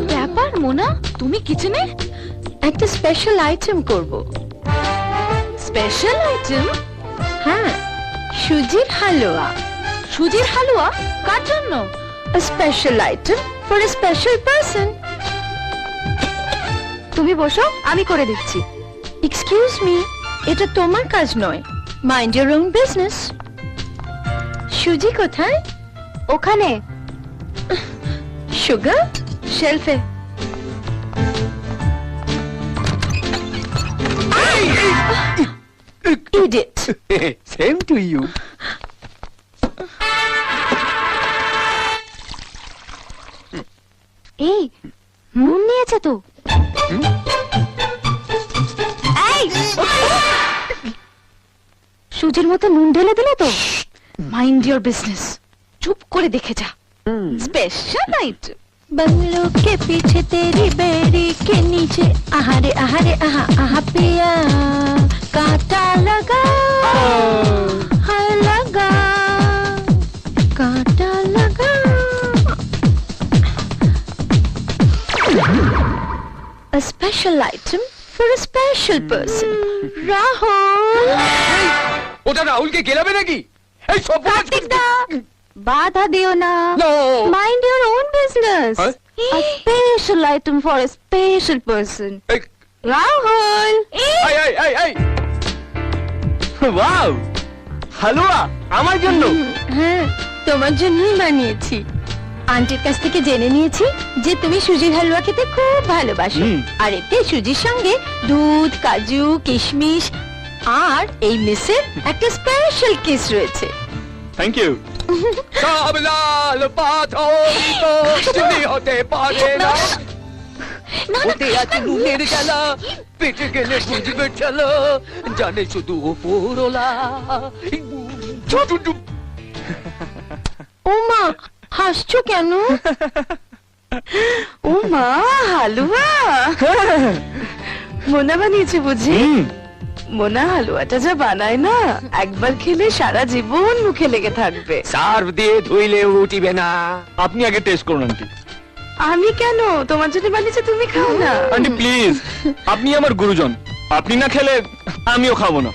ব্যাপার, মোনা? তুমি কিচেনে? একটা স্পেশাল আইটেম করব। স্পেশাল আইটেম হ্যাঁ সুজির হালুয়া। সুজির হালুয়া? কার জন্য? Special item for a special person তুমি বসো, আমি করে দিচ্ছি। এক্সকিউজ মি এটা তোমার কাজ নয়। মাইন্ড ইউর ওন বিজনেস সুজি কোথায়? ওখানে। সুগার শেলফে। সেম টু ইউ এই নুন নিয়েছে তো। সুজির মতো নুন ঢেলে দিলে তো। মাইন্ড ইওর বিজনেস চুপ করে দেখে যা। স্পেশাল আইটেম बंगलों के पीछे तेरी बेड़ी के नीचे आहारे आहारे आहा आहा पिया कांटा लगा हाय लगा कांटा लगा A special item for a special person. Rahul! ওটা রাহুলকে গেলাবে নাকি এই সব কার্তিক দা বাধা দিও না। No. Mind your own business Huh? A special item for a special person. Rahul এই এই এই এই ওয়াও হালুয়া আমার জন্য হ্যাঁ তোমার জন্যই বানিয়েছি। আন্টির কাছ থেকে জেনে নিয়েছি যে তুমি সুজির হালুয়া খেতে খুব ভালোবাসো। আর এতে সুজির সঙ্গে দুধ কাজু কিশমিশ আর এই মিসের একটা স্পেশাল কিস রয়েছে। থ্যাংক ইউ সব লাল পাথর তো চিনি হতে পারে না। ওতে আছে নুনের গেলা পেটে গেলে বুঝবে চলো জানে শুধু চুপ ও মা হাসছো কেন? ও মা হালুয়া। মোনা বানিয়েছে বুঝি মোনা হালুয়াটা যা বানায় না একবার খেলে সারা জীবন মুখে লেগে থাকবে। সার্ভ দিয়ে ধুইলে উঠিবে না। আপনি আগে টেস্ট করুন আন্টি। আমি কেন? তোমার জন্য বানিয়েছে তুমি খাও না। আন্টি প্লিজ আপনি আমার গুরুজন। আপনি না খেলে আমিও খাব না।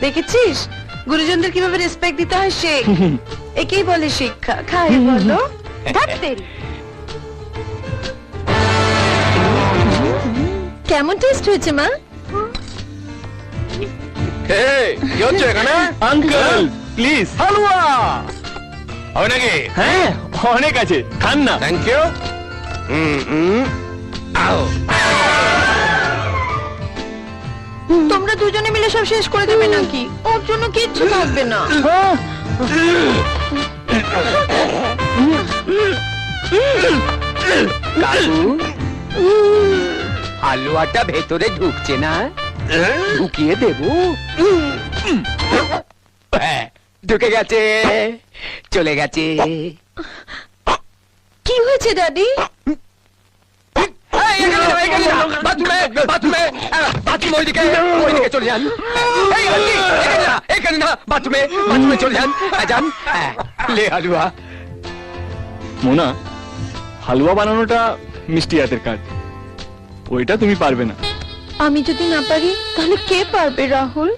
দেখেছিস? গুরুজনদের কীভাবে রেসপেক্ট দিতে হয় শেখ একেই বলে শিক্ষা। খাই বলো। কেমন টেস্ট হয়েছে মা? কি হচ্ছে এখানে আঙ্কেল প্লিজ হালুয়া হবে নাকি হ্যাঁ অনেক আছে খান না থ্যাংক ইউ আও তোমরা দুজনে মিলে সব শেষ করে দেবে নাকি? ওর জন্য কিচ্ছু থাকবে না। কাকু হালুয়াটা ভেতরে ঢুকছে না? ঢুকিয়ে দেব। হ্যাঁ, ঢুকে গেছে চলে গেছে। কি হয়েছে দাদি? চলে যান। এখানে না, বাথরুমে, বাথরুমে চলে যান, যান। লে মোনা হালুয়া বানানোটা মিষ্টি হাতের কাজ। ওইটা তুমি পারবে না। আমি যদি না পারি তাহলে কে পারবে রাহুল?